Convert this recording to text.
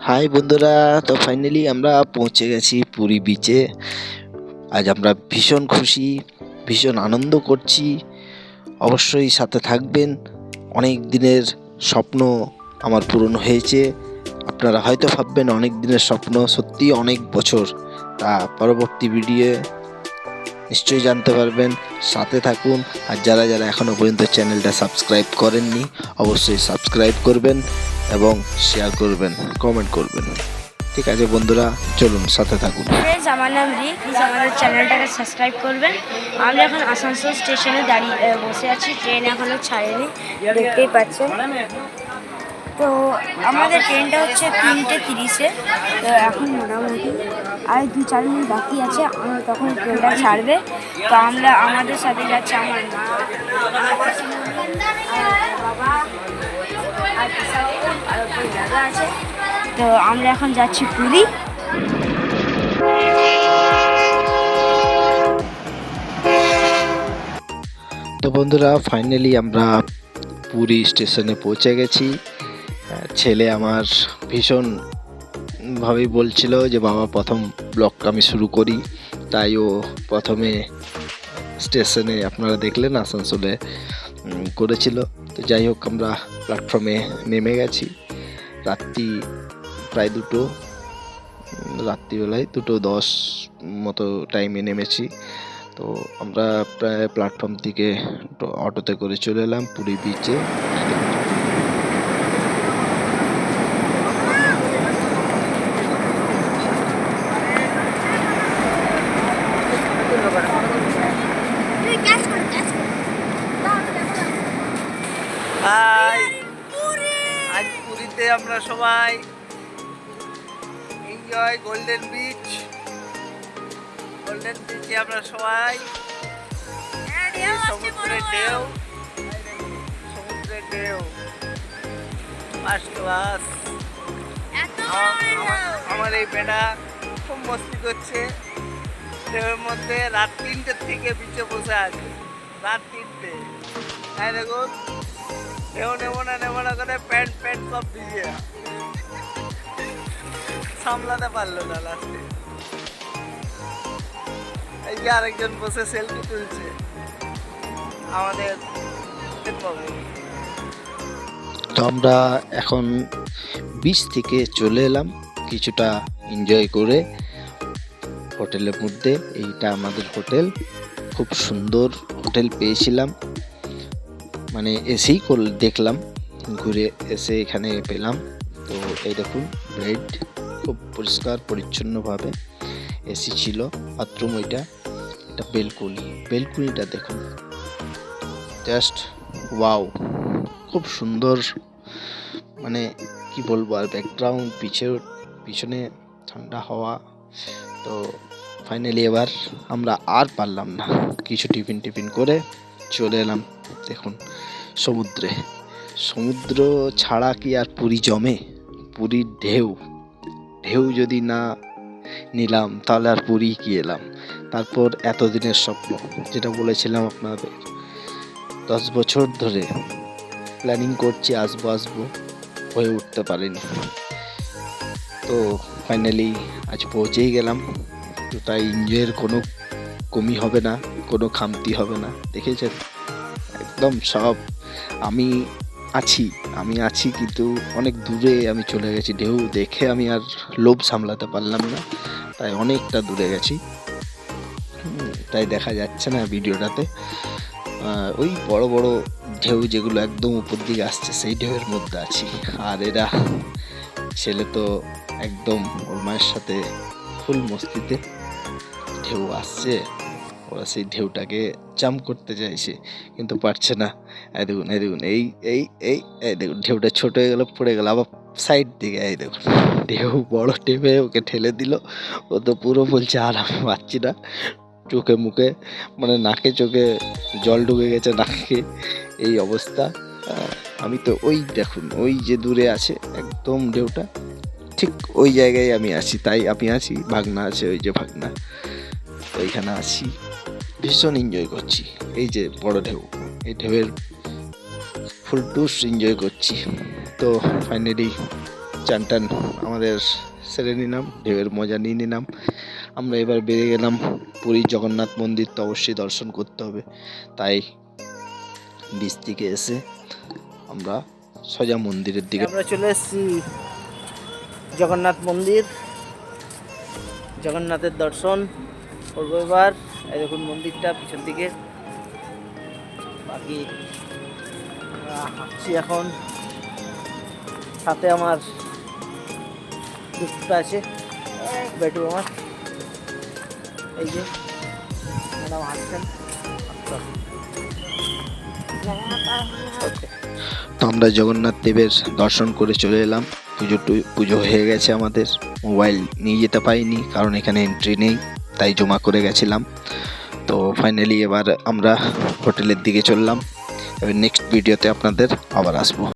High বন্ধুরা। তো finally আমরা পৌঁছে গেছি পুরী বিচে আজ আমরা ভীষণ খুশি, ভীষণ আনন্দ করছি। অবশ্যই সাথে থাকবেন। অনেক দিনের স্বপ্ন আমার পূরণ হয়েছে। আপনারা হয়তো ভাববেন অনেক দিনের স্বপ্ন সত্যি অনেক বছর। তা পরবর্তী ভিডিও নিশ্চয়ই জানতে পারবেন। সাথে থাকুন। আর যারা যারা এখনও পর্যন্ত চ্যানেলটা সাবস্ক্রাইব করেননি, অবশ্যই সাবস্ক্রাইব করবেন। এবং শেয়ার করবেন কমেন্ট করবেন। ঠিক আছে বন্ধুরা, চলুন সাথে থাকুন। আমার নাম রিক। প্লিজ আমাদের চ্যানেলটাকে সাবস্ক্রাইব করবেন। আমরা এখন আসানসোল স্টেশনে দাঁড়িয়ে বসে আছি। ট্রেন এখনও ছাড়েনি, দেখতেই পাচ্ছেন। তো আমাদের ট্রেনটা হচ্ছে তিনটে তিরিশে। তো এখন মোটামুটি আর দু চার মিনিট বাকি আছে। তখন ট্রেনটা ছাড়বে। তো আমরা আমাদের সাথে যাচ্ছে আমার মা। দাদা আছে। তো আমরা এখন যাচ্ছি পুরী। তো বন্ধুরা ফাইনালি আমরা পুরী স্টেশনে পৌঁছে গেছি। ছেলে আমার ভীষণ ভাবেই বলছিল যে, বাবা, প্রথম ব্লগটা আমি শুরু করি। তাই ও প্রথমে স্টেশনে আপনারা দেখলেন, আসানসোলে করেছিল। তো যাই হোক, আমরা প্ল্যাটফর্মে নেমে গেছি। রাত্রি প্রায় দুটো, রাত্রিবেলায় দুটো দশ মতো টাইমে নেমেছি। তো আমরা প্রায় প্ল্যাটফর্ম থেকে অটোতে করে চলে এলাম পুরী বিচে হাই আজ পুরীতে আমরা সবাই এনজয় গোল্ডেন বিচ গোল্ডেন বিচে আমরা সবাই এই সমুদ্রের ঢেউ। সমুদ্রের ঢেউ। ফার্স্ট ক্লাস আমার এই বেটা খুব মস্তি করছে। ঢেউয়ের মধ্যে রাত তিনটের থেকে বিচে বসে আছে। রাত তিনটে। হ্যাঁ দেখুন নেব নেব করে প্যান্ট প্যান্ট সব ভিজে সামলাতে পারল না লাস্টে এই যে আরেকজন বসে সেলফি তুলছে। আমাদের তো আমরা এখন বিচ থেকে চলে এলাম, কিছুটা এনজয় করে হোটেলের মধ্যে। এইটা আমাদের হোটেল খুব সুন্দর হোটেল পেয়েছিলাম। মানে এসেই দেখলাম, ঘুরে এসে এখানে পেলাম। তো এই দেখুন বেড খুব পরিষ্কার, পরিচ্ছন্নভাবে এসি ছিল। বাথরুম ওইটা এটা বেলকুনি বেলকুনিটা দেখুন জাস্ট ওয়াও খুব সুন্দর মানে কি বলব, আর ব্যাকগ্রাউন্ড পিছে, পিছনে ঠান্ডা হওয়া। তো ফাইনালি এবার আমরা আর পারলাম না। কিছু টিফিন টিফিন করে চলে এলাম। দেখুন, সমুদ্রে। সমুদ্র ছাড়া কি আর পুরী জমে? পুরীর ঢেউ। ঢেউ যদি না নিলাম, তাহলে আর পুরী কি এলাম? তারপর এতদিনের স্বপ্ন, যেটা বলেছিলাম আপনাদের। দশ বছর ধরে প্ল্যানিং করছি, আসব আসব, হয়ে উঠতে পারিনি। তো ফাইনালি আজ পৌঁছেই গেলাম। তো তাই এনজয়ের কোনো কমি হবে না, কোনো খামতি হবে না। দেখেছেন? একদম সব আমি আছি আমি আছি কিন্তু অনেক দূরে আমি চলে গেছি। ঢেউ দেখে আমি আর লোভ সামলাতে পারলাম না, তাই অনেকটা দূরে গেছি। তাই দেখা যাচ্ছে না ভিডিওটাতে। ওই বড় বড় ঢেউ যেগুলো একদম উপর দিকে আসছে, সেই ঢেউয়ের মধ্যে আছি। আর এরা ছেলে তো একদম ওর মায়ের সাথে ফুল মস্তিতে ঢেউ আসছে। ওরা সেই ঢেউটাকে জাম করতে চাইছে কিন্তু পারছে না। এই দেখুন এই দেখুন, এই এই এই এই দেখুন, ঢেউটা ছোট হয়ে গেল, পড়ে গেল, আবার সাইড দিকে, এই দেখুন, ঢেউ বড় টেপে ওকে ঠেলে দিল। ও তো পুরো বলছে, আর আমি পাচ্ছি না। চোখে মুখে মানে নাকে চোখে জল ঢুকে গেছে, নাকে, এই অবস্থা। আমি তো ওই দেখুন, ওই যে দূরে আছে একদম ঢেউটা, ঠিক ওই জায়গায় আমি আছি, তাই আমি আছি, ভাগনা আছে ওই যে ভাগনা। তো এইখানে আছি। ভীষণ এনজয় করছি। এই যে বড় ঢেউ, এই ঢেউয়ের ফুল টুস এনজয় করছি। তো ফাইনালি চান টান আমাদের সেরে নিলাম, ঢেউয়ের মজা নিয়ে নিলাম। আমরা এবার বেরিয়ে গেলাম পুরী জগন্নাথ মন্দির, তো অবশ্যই দর্শন করতে হবে। তাই বিচ থেকে এসে আমরা সোজা মন্দিরের দিকে আমরা চলে এসেছি জগন্নাথ মন্দির, জগন্নাথের দর্শন। করব এবার এই দেখুন মন্দিরটা পিছন দিকে। বাকি হাঁটছি এখন। সাথে আমার দুটো আছে, বেটু আমার। এই যে, ম্যাডাম হাঁটছেন তো আমরা জগন্নাথ দেবের দর্শন করে চলে এলাম। পুজো পুজো হয়ে গেছে আমাদের। মোবাইল নিয়ে যেতে পারিনি, কারণ এখানে এন্ট্রি নেই। তাই জমা করে গেছিলাম। তো ফাইনালি এবার আমরা হোটেলের দিকে চললাম। এবার নেক্সট ভিডিওতে আপনাদের আবার আসব।